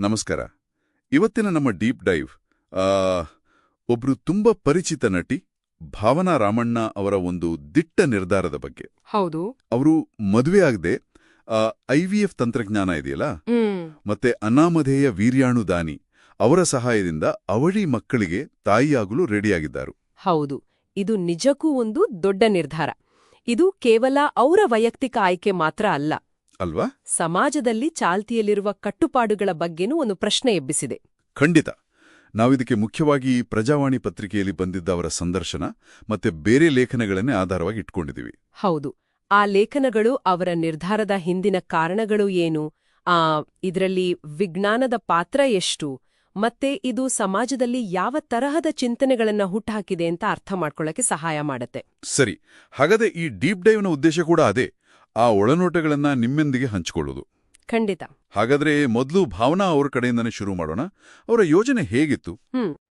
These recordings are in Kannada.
ನಮಸ್ಕಾರ. ಇವತ್ತಿನ ನಮ್ಮ ಡೀಪ್ ಡೈವ್ ಒಬ್ರು ತುಂಬಾ ಪರಿಚಿತ ನಟಿ ಭಾವನಾ ರಾಮಣ್ಣ ಅವರ ಒಂದು ದಿಟ್ಟ ನಿರ್ಧಾರದ ಬಗ್ಗೆ. ಹೌದು. ಅವರು ಮದುವೆ ಆಗದೆ ಐವಿಎಫ್ ತಂತ್ರಜ್ಞಾನ ಇದೆಯಲ್ಲ? ಮತ್ತೆ ಅನಾಮಧೇಯ ವೀರ್ಯಾಣು ದಾನಿ ಅವರ ಸಹಾಯದಿಂದ ಅವಳಿ ಮಕ್ಕಳಿಗೆ ತಾಯಿಯಾಗಲು ರೆಡಿಯಾಗಿದ್ದಾರೆ. ಹೌದು. ಇದು ನಿಜಕ್ಕೂ ಒಂದು ದೊಡ್ಡ ನಿರ್ಧಾರ. ಇದು ಕೇವಲ ಅವರ ವೈಯಕ್ತಿಕ ಆಯ್ಕೆ ಮಾತ್ರ ಅಲ್ಲ. ಅಲ್ವಾ? ಸಮಾಜದಲ್ಲಿ ಚಾಲ್ತಿಯಲ್ಲಿರುವ ಕಟ್ಟುಪಾಡುಗಳ ಬಗ್ಗೆನೂ ಒಂದು ಪ್ರಶ್ನೆ ಎಬ್ಬಿಸಿದೆ. ಖಂಡಿತ. ನಾವಿದಕ್ಕೆ ಮುಖ್ಯವಾಗಿ ಪ್ರಜಾವಾಣಿ ಪತ್ರಿಕೆಯಲ್ಲಿ ಬಂದಿದ್ದ ಅವರ ಸಂದರ್ಶನ ಮತ್ತೆ ಬೇರೆ ಲೇಖನಗಳನ್ನೇ ಆಧಾರವಾಗಿ ಇಟ್ಕೊಂಡಿದ್ದೀವಿ. ಹೌದು. ಆ ಲೇಖನಗಳು ಅವರ ನಿರ್ಧಾರದ ಹಿಂದಿನ ಕಾರಣಗಳು ಏನು? ಆ ಇದರಲ್ಲಿ ವಿಜ್ಞಾನದ ಪಾತ್ರ ಎಷ್ಟು? ಮತ್ತೆ ಇದು ಸಮಾಜದಲ್ಲಿ ಯಾವ ತರಹದ ಚಿಂತನೆಗಳನ್ನ ಹುಟ್ಟುಹಾಕಿದೆ ಅಂತ ಅರ್ಥ ಮಾಡ್ಕೊಳ್ಳಕ್ಕೆ ಸಹಾಯ ಮಾಡುತ್ತೆ. ಸರಿ. ಹಾಗಾದ್ರೆ ಈ ಡೀಪ್ ಡೈವ್ನ ಉದ್ದೇಶ ಕೂಡ ಅದೇ. ಆ ಒಳನೋಟಗಳನ್ನ ನಿಮ್ಮೆಂದಿಗೆ ಹಂಚಿಕೊಳ್ಳೋದು ಖಂಡಿತ. ಹಾಗಾದ್ರೆ ಮೊದಲು ಭಾವನಾ ಅವ್ರ ಕಡೆಯಿಂದನೇ ಶುರು ಮಾಡೋಣ. ಅವರ ಯೋಜನೆ ಹೇಗಿತ್ತು.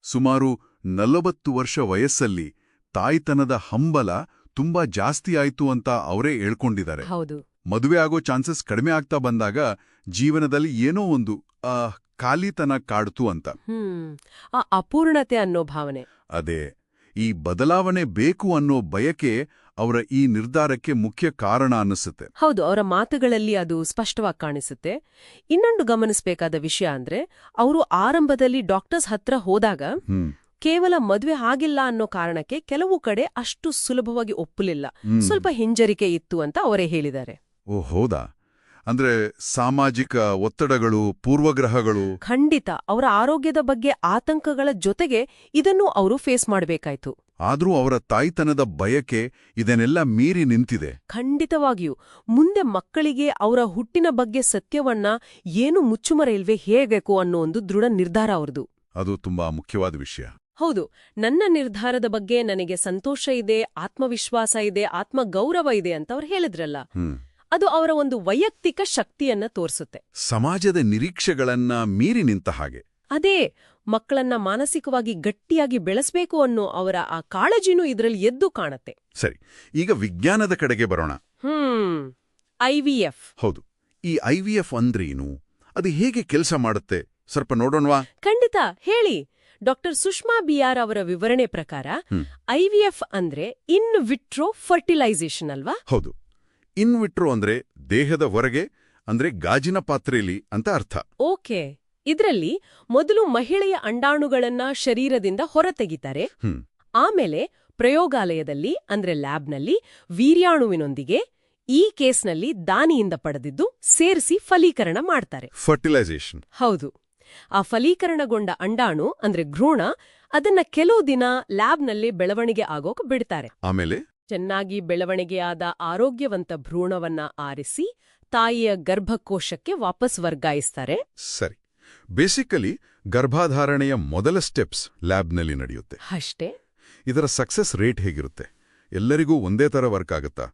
ಸುಮಾರು ನಲವತ್ತು ವರ್ಷ ವಯಸ್ಸಲ್ಲಿ ತಾಯ್ತನದ ಹಂಬಲ ತುಂಬಾ ಜಾಸ್ತಿ ಆಯ್ತು ಅಂತ ಅವರೇ ಹೇಳ್ಕೊಂಡಿದ್ದಾರೆ. ಮದುವೆ ಆಗೋ ಚಾನ್ಸಸ್ ಕಡಿಮೆ ಆಗ್ತಾ ಬಂದಾಗ ಜೀವನದಲ್ಲಿ ಏನೋ ಒಂದು ಆ ಖಾಲಿತನ ಕಾಡ್ತು ಅಂತ. ಅಪೂರ್ಣತೆ ಅನ್ನೋ ಭಾವನೆ. ಅದೇ ಈ ಬದಲಾವಣೆ ಬೇಕು ಅನ್ನೋ ಬಯಕೆ ಅವರ ಈ ನಿರ್ಧಾರಕ್ಕೆ ಮುಖ್ಯ ಕಾರಣ ಅನ್ನಿಸುತ್ತೆ. ಹೌದು ಅವರ ಮಾತುಗಳಲ್ಲಿ ಅದು ಸ್ಪಷ್ಟವಾಗಿ ಕಾಣಿಸುತ್ತೆ. ಇನ್ನೊಂದು ಗಮನಿಸಬೇಕಾದ ವಿಷಯ ಅಂದ್ರೆ ಅವರು ಆರಂಭದಲ್ಲಿ ಡಾಕ್ಟರ್ಸ್ ಹತ್ರ ಹೋದಾಗ ಕೇವಲ ಮದುವೆ ಆಗಿಲ್ಲ ಅನ್ನೋ ಕಾರಣಕ್ಕೆ ಕೆಲವು ಕಡೆ ಅಷ್ಟು ಸುಲಭವಾಗಿ ಒಪ್ಪಲಿಲ್ಲ. ಸ್ವಲ್ಪ ಹಿಂಜರಿಕೆ ಇತ್ತು ಅಂತ ಅವರೇ ಹೇಳಿದ್ದಾರೆ. ಓ ಹೌದಾ? ಅಂದ್ರೆ ಸಾಮಾಜಿಕ ಒತ್ತಡಗಳು ಪೂರ್ವಗ್ರಹಗಳು. ಖಂಡಿತ ಅವರ ಆರೋಗ್ಯದ ಬಗ್ಗೆ ಆತಂಕಗಳ ಜೊತೆಗೆ ಇದನ್ನು ಅವರು ಫೇಸ್ ಮಾಡಬೇಕಾಯ್ತು. ಆದ್ರೂ ಅವರ ತಾಯ್ತನದ ಬಯಕೆ ಇದನ್ನೆಲ್ಲ ಮೀರಿ ನಿಂತಿದೆ. ಖಂಡಿತವಾಗಿಯೂ. ಮುಂದೆ ಮಕ್ಕಳಿಗೆ ಅವರ ಹುಟ್ಟಿನ ಬಗ್ಗೆ ಸತ್ಯವನ್ನ ಏನು ಮುಚ್ಚುಮರೆ ಹೇಗಬೇಕು ಅನ್ನೋ ಒಂದು ದೃಢ ನಿರ್ಧಾರ ಅವರದು. ಅದು ತುಂಬಾ ಮುಖ್ಯವಾದ ವಿಷಯ. ಹೌದು. ನನ್ನ ನಿರ್ಧಾರದ ಬಗ್ಗೆ ನನಗೆ ಸಂತೋಷ ಇದೆ ಆತ್ಮವಿಶ್ವಾಸ ಇದೆ ಆತ್ಮಗೌರವ ಇದೆ ಅಂತ ಅವ್ರು ಹೇಳಿದ್ರಲ್ಲ. ಅದು ಅವರ ಒಂದು ವೈಯಕ್ತಿಕ ಶಕ್ತಿಯನ್ನ ತೋರಿಸುತ್ತೆ. ಸಮಾಜದ ನಿರೀಕ್ಷೆಗಳನ್ನ ಮೀರಿ ನಿಂತ ಹಾಗೆ. ಅದೇ. ಮಕ್ಕಳನ್ನ ಮಾನಸಿಕವಾಗಿ ಗಟ್ಟಿಯಾಗಿ ಬೆಳೆಸಬೇಕು ಅನ್ನೋ ಅವರ ಆ ಕಾಳಜಿನೂ ಇದರಲ್ಲಿ ಎದ್ದು ಕಾಣತ್ತೆ. ಸರಿ ಈಗ ವಿಜ್ಞಾನದ ಕಡೆಗೆ ಬರೋಣ. ಹ್ಮ್ ಐವಿಎಫ್ ಹೌದು ಈ ಐವಿಎಫ್ ಅಂದ್ರೇನು? ಅದು ಹೇಗೆ ಕೆಲಸ ಮಾಡುತ್ತೆ? ಸ್ವಲ್ಪ ನೋಡೋಣವಾ? ಖಂಡಿತ ಹೇಳಿ. ಡಾಕ್ಟರ್ ಸುಷ್ಮಾ ಬಿಆರ್ ಅವರ ವಿವರಣೆ ಪ್ರಕಾರ. ಐವಿಎಫ್ ಅಂದ್ರೆ ಇನ್ ವಿಟ್ರೋ ಫರ್ಟಿಲೈಸೇಷನ್ ಅಲ್ವಾ? ಹೌದು ಇನ್ ವಿಟ್ರೋ ಅಂದ್ರೆ ದೇಹದ ಹೊರಗೆ ಅಂದ್ರೆ ಗಾಜಿನ ಪಾತ್ರೆಯಲ್ಲಿ ಅಂತ ಅರ್ಥ. ಓಕೆ. ಇದರಲ್ಲಿ ಮೊದಲು ಮಹಿಳೆಯ ಅಂಡಾಣುಗಳನ್ನ ಶರೀರದಿಂದ ಹೊರತೆಗಿತಾರೆ ಆಮೇಲೆ ಪ್ರಯೋಗಾಲಯದಲ್ಲಿ ಅಂದ್ರೆ ಲ್ಯಾಬ್ನಲ್ಲಿ ವೀರ್ಯಾಣುವಿನೊಂದಿಗೆ ಈ ಕೇಸ್ನಲ್ಲಿ ದಾನಿಯಿಂದ ಪಡೆದಿದ್ದು ಸೇರಿಸಿ ಫಲೀಕರಣ ಮಾಡ್ತಾರೆ. ಫರ್ಟಿಲೈಸೇಷನ್ ಹೌದು. ಆ ಫಲೀಕರಣಗೊಂಡ ಅಂಡಾಣು ಅಂದ್ರೆ ಭ್ರೂಣ ಅದನ್ನ ಕೆಲವು ದಿನ ಲ್ಯಾಬ್ನಲ್ಲಿ ಬೆಳವಣಿಗೆ ಆಗೋಕ್ ಬಿಡ್ತಾರೆ. ಆಮೇಲೆ? ಚೆನ್ನಾಗಿ ಬೆಳವಣಿಗೆಯಾದ ಆರೋಗ್ಯವಂತ ಭ್ರೂಣವನ್ನ ಆರಿಸಿ ತಾಯಿಯ ಗರ್ಭಕೋಶಕ್ಕೆ ವಾಪಸ್ ವರ್ಗಾಯಿಸ್ತಾರೆ. ಸರಿ. ಬೇಸಿಕಲಿ ಗರ್ಭಾಧಾರಣೆಯ ಮೊದಲ ಸ್ಟೆಪ್ಸ್ ಲ್ಯಾಬ್ನಲ್ಲಿ ನಡೆಯುತ್ತೆ. ಅಷ್ಟೇ? ಇದರ ಸಕ್ಸಸ್ ರೇಟ್ ಹೇಗಿರುತ್ತೆ? ಎಲ್ಲರಿಗೂ ಒಂದೇ ತರ ವರ್ಕ್ ಆಗುತ್ತಾ?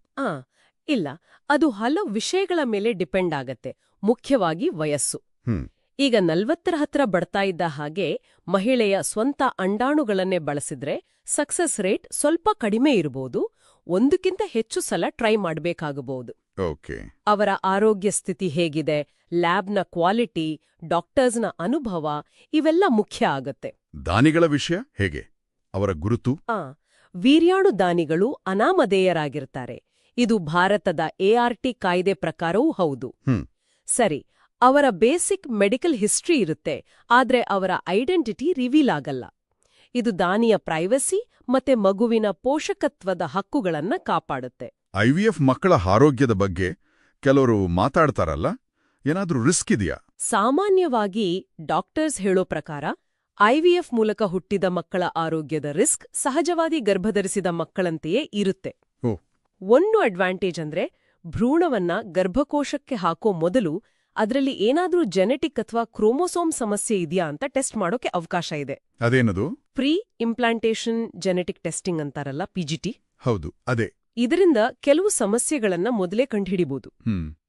ಇಲ್ಲ. ಅದು ಹಲವು ವಿಷಯಗಳ ಮೇಲೆ ಡಿಪೆಂಡ್ ಆಗತ್ತೆ. ಮುಖ್ಯವಾಗಿ ವಯಸ್ಸು. ಈಗ ನಲ್ವತ್ತರ ಹತ್ರ ಬರ್ತಾ ಇದ್ದ ಹಾಗೆ ಮಹಿಳೆಯ ಸ್ವಂತ ಅಂಡಾಣುಗಳನ್ನೇ ಬಳಸಿದ್ರೆ ಸಕ್ಸಸ್ ರೇಟ್ ಸ್ವಲ್ಪ ಕಡಿಮೆ ಇರಬಹುದು ಒಂದಕ್ಕಿಂತ ಹೆಚ್ಚು ಸಲ ಟ್ರೈ ಮಾಡಬೇಕಾಗಬಹುದು. ಓಕೆ. ಅವರ ಆರೋಗ್ಯ ಸ್ಥಿತಿ ಹೇಗಿದೆ ಲ್ಯಾಬ್ನ ಕ್ವಾಲಿಟಿ ಡಾಕ್ಟರ್ಸ್ನ ಅನುಭವ ಇವೆಲ್ಲ ಮುಖ್ಯ ಆಗತ್ತೆ. ದಾನಿಗಳ ವಿಷಯ ಹೇಗೆ? ಅವರ ಗುರುತು? ಆ ವೀರ್ಯಾಣು ದಾನಿಗಳು ಅನಾಮಧೇಯರಾಗಿರ್ತಾರೆ. ಇದು ಭಾರತದ ಎಆರ್ಟಿ ಕಾಯ್ದೆ ಪ್ರಕಾರವೂ ಹೌದು. ಸರಿ ಅವರ ಬೇಸಿಕ್ ಮೆಡಿಕಲ್ ಹಿಸ್ಟ್ರಿ ಇರುತ್ತೆ ಆದ್ರೆ ಅವರ ಐಡೆಂಟಿಟಿ ರಿವೀಲ್ ಆಗಲ್ಲ. ಇದು ದಾನಿಯ ಪ್ರೈವಸಿ ಮತ್ತೆ ಮಗುವಿನ ಪೋಷಕತ್ವದ ಹಕ್ಕುಗಳನ್ನ ಕಾಪಾಡುತ್ತೆ. ಐವಿಎಫ್ ಮಕ್ಕಳ ಆರೋಗ್ಯದ ಬಗ್ಗೆ ಕೆಲವರು ಮಾತಾಡ್ತಾರಲ್ಲ? ಏನಾದ್ರೂ ರಿಸ್ಕ್ ಇದೆಯಾ? ಸಾಮಾನ್ಯವಾಗಿ ಡಾಕ್ಟರ್ಸ್ ಹೇಳೋ ಪ್ರಕಾರ ಐವಿಎಫ್ ಮೂಲಕ ಹುಟ್ಟಿದ ಮಕ್ಕಳ ಆರೋಗ್ಯದ ರಿಸ್ಕ್ ಸಹಜವಾದಿ ಗರ್ಭಧರಿಸಿದ ಮಕ್ಕಳಂತೆಯೇ ಇರುತ್ತೆ. ಒಂದು ಅಡ್ವಾಂಟೇಜ್ ಅಂದ್ರೆ ಭ್ರೂಣವನ್ನ ಗರ್ಭಕೋಶಕ್ಕೆ ಹಾಕೋ ಮೊದಲು ಅದರಲ್ಲಿ ಏನಾದ್ರೂ ಜೆನೆಟಿಕ್ ಅಥವಾ ಕ್ರೋಮೋಸೋಮ್ ಸಮಸ್ಯೆ ಇದೆಯಾ ಅಂತ ಟೆಸ್ಟ್ ಮಾಡೋಕೆ ಅವಕಾಶ ಇದೆ. ಅದೇನದು? ಪ್ರೀ ಇಂಪ್ಲಾಂಟೇಷನ್ ಜೆನೆಟಿಕ್ ಟೆಸ್ಟಿಂಗ್ ಅಂತಾರಲ್ಲ ಪಿಜಿಟಿ ಹೌದು ಅದೇ. ಇದರಿಂದ ಕೆಲವು ಸಮಸ್ಯೆಗಳನ್ನ ಮೊದಲೇ ಕಂಡುಹಿಡಿಬಹುದು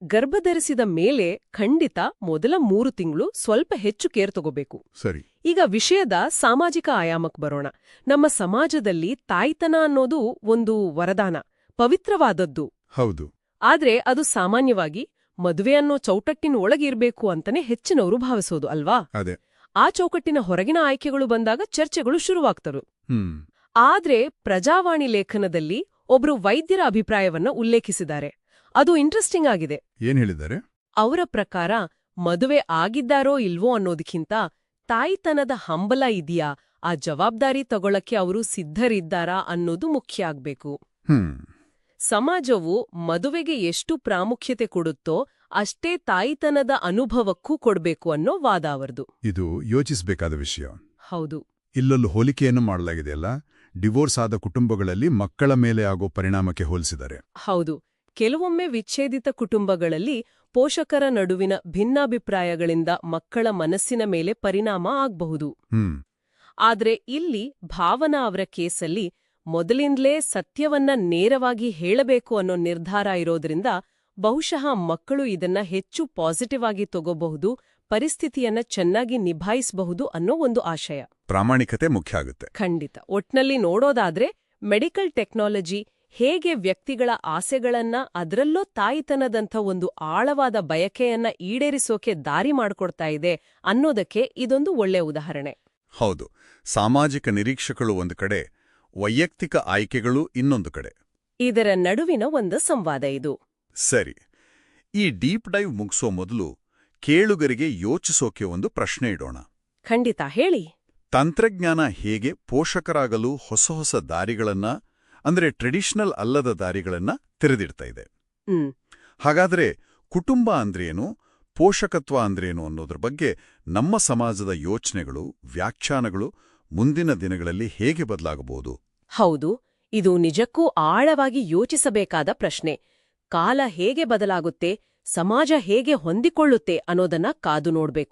ಗರ್ಭಧರಿಸಿದ ಮೇಲೆ ಖಂಡಿತ ಮೊದಲ ಮೂರು ತಿಂಗಳು ಸ್ವಲ್ಪ ಹೆಚ್ಚು ಕೇರ್ ತಗೋಬೇಕು. ಸರಿ. ಈಗ ವಿಷಯದ ಸಾಮಾಜಿಕ ಆಯಾಮಕ್ ಬರೋಣ. ನಮ್ಮ ಸಮಾಜದಲ್ಲಿ ತಾಯ್ತನ ಅನ್ನೋದು ಒಂದು ವರದಾನ ಪವಿತ್ರವಾದದ್ದು. ಹೌದು. ಆದ್ರೆ ಅದು ಸಾಮಾನ್ಯವಾಗಿ ಮದುವೆ ಅನ್ನೋ ಚೌಕಟ್ಟಿನ ಒಳಗಿರ್ಬೇಕು ಅಂತಾನೆ ಹೆಚ್ಚಿನವರು ಭಾವಿಸೋದು ಅಲ್ವಾ? ಅದೇ. ಆ ಚೌಕಟ್ಟಿನ ಹೊರಗಿನ ಆಯ್ಕೆಗಳು ಬಂದಾಗ ಚರ್ಚೆಗಳು ಶುರುವಾಗ್ತರು. ಆದ್ರೆ ಪ್ರಜಾವಾಣಿ ಲೇಖನದಲ್ಲಿ ಒಬ್ರು ವೈದ್ಯರ ಅಭಿಪ್ರಾಯವನ್ನ ಉಲ್ಲೇಖಿಸಿದ್ದಾರೆ. ಅದು ಇಂಟ್ರೆಸ್ಟಿಂಗ್ ಆಗಿದೆ. ಏನ್ ಹೇಳಿದ್ದಾರೆ? ಅವರ ಪ್ರಕಾರ ಮದುವೆ ಆಗಿದ್ದಾರೋ ಇಲ್ವೋ ಅನ್ನೋದಕ್ಕಿಂತ ತಾಯಿತನದ ಹಂಬಲ ಇದೆಯಾ ಆ ಜವಾಬ್ದಾರಿ ತಗೊಳಕ್ಕೆ ಅವರು ಸಿದ್ಧರಿದ್ದಾರಾ ಅನ್ನೋದು ಮುಖ್ಯ ಆಗ್ಬೇಕು. ಸಮಾಜವು ಮದುವೆಗೆ ಎಷ್ಟು ಪ್ರಾಮುಖ್ಯತೆ ಕೊಡುತ್ತೋ ಅಷ್ಟೇ ತಾಯಿತನದ ಅನುಭವಕ್ಕೂ ಕೊಡಬೇಕು ಅನ್ನೋ ವಾದ ಅವರದು. ಇದು ಯೋಚಿಸಬೇಕಾದ ವಿಷಯ. ಹೌದು. ಇಲ್ಲೊಂದು ಹೋಲಿಕೆಯನ್ನು ಮಾಡಲಾಗಿದೆಯಲ್ಲ ಡಿವೋರ್ಸ್ ಆದ ಕುಟುಂಬಗಳಲ್ಲಿ ಮಕ್ಕಳ ಮೇಲೆ ಆಗೋ ಪರಿಣಾಮಕ್ಕೆ ಹೋಲಿಸಿದ್ದಾರೆ ಹೌದು. ಕೆಲವೊಮ್ಮೆ ವಿಚ್ಛೇದಿತ ಕುಟುಂಬಗಳಲ್ಲಿ ಪೋಷಕರ ನಡುವಿನ ಭಿನ್ನಾಭಿಪ್ರಾಯಗಳಿಂದ ಮಕ್ಕಳ ಮನಸ್ಸಿನ ಮೇಲೆ ಪರಿಣಾಮ ಆಗಬಹುದು. ಹ್ಮ್. ಆದ್ರೆ ಇಲ್ಲಿ ಭಾವನಾ ಅವರ ಕೇಸಲ್ಲಿ ಮೊದಲಿಂದಲೇ ಸತ್ಯವನ್ನ ನೇರವಾಗಿ ಹೇಳಬೇಕು ಅನ್ನೋ ನಿರ್ಧಾರ ಇರೋದ್ರಿಂದ ಬಹುಶಃ ಮಕ್ಕಳು ಇದನ್ನ ಹೆಚ್ಚು ಪಾಸಿಟಿವ್ ಆಗಿ ತಗೋಬಹುದು ಪರಿಸ್ಥಿತಿಯನ್ನ ಚೆನ್ನಾಗಿ ನಿಭಾಯಿಸಬಹುದು ಅನ್ನೋ ಒಂದು ಆಶಯ. ಪ್ರಾಮಾಣಿಕತೆ ಮುಖ್ಯ ಆಗುತ್ತೆ. ಖಂಡಿತ. ಒಟ್ನಲ್ಲಿ ನೋಡೋದಾದ್ರೆ ಮೆಡಿಕಲ್ ಟೆಕ್ನಾಲಜಿ ಹೇಗೆ ವ್ಯಕ್ತಿಗಳ ಆಸೆಗಳನ್ನ ಅದರಲ್ಲೋ ತಾಯಿತನದಂಥ ಒಂದು ಆಳವಾದ ಬಯಕೆಯನ್ನ ಈಡೇರಿಸೋಕೆ ದಾರಿ ಮಾಡ್ಕೊಡ್ತಾ ಇದೆ ಅನ್ನೋದಕ್ಕೆ ಇದೊಂದು ಒಳ್ಳೆ ಉದಾಹರಣೆ. ಹೌದು. ಸಾಮಾಜಿಕ ನಿರೀಕ್ಷೆಗಳು ಒಂದು ಕಡೆ ವೈಯಕ್ತಿಕ ಆಯ್ಕೆಗಳು ಇನ್ನೊಂದು ಕಡೆ. ಇದರ ನಡುವಿನ ಒಂದು ಸಂವಾದ ಇದು. ಸರಿ. ಈ ಡೀಪ್ ಡೈವ್ ಮುಗಿಸೋ ಮೊದಲು ಕೇಳುಗರಿಗೆ ಯೋಚಿಸೋಕೆ ಒಂದು ಪ್ರಶ್ನೆ ಇಡೋಣ. ಖಂಡಿತ ಹೇಳಿ. ತಂತ್ರಜ್ಞಾನ ಹೇಗೆ ಪೋಷಕರಾಗಲು ಹೊಸ ಹೊಸ ದಾರಿಗಳನ್ನ ಅಂದ್ರೆ ಟ್ರೆಡಿಷನಲ್ ಅಲ್ಲದ ದಾರಿಗಳನ್ನ ತೆರೆದಿಡ್ತಾ ಇದೆ. ಹಾಗಾದ್ರೆ ಕುಟುಂಬ ಅಂದ್ರೇನು ಪೋಷಕತ್ವ ಅಂದ್ರೇನು ಅನ್ನೋದ್ರ ಬಗ್ಗೆ ನಮ್ಮ ಸಮಾಜದ ಯೋಚನೆಗಳು ವ್ಯಾಖ್ಯಾನಗಳು ಮುಂದಿನ ದಿನಗಳಲ್ಲಿ ಹೇಗೆ ಬದಲಾಗಬಹುದು? ಹೌದು, ಇದು ನಿಜಕ್ಕೂ ಆಳವಾಗಿ ಯೋಚಿಸಬೇಕಾದ ಪ್ರಶ್ನೆ. ಕಾಲ ಹೇಗೆ ಬದಲಾಗುತ್ತೆ, ಸಮಾಜ ಹೇಗೆ ಹೊಂದಿಕೊಳ್ಳುತ್ತೆ ಅನ್ನೋದನ್ನ ಕಾದು ನೋಡ್ಬೇಕು.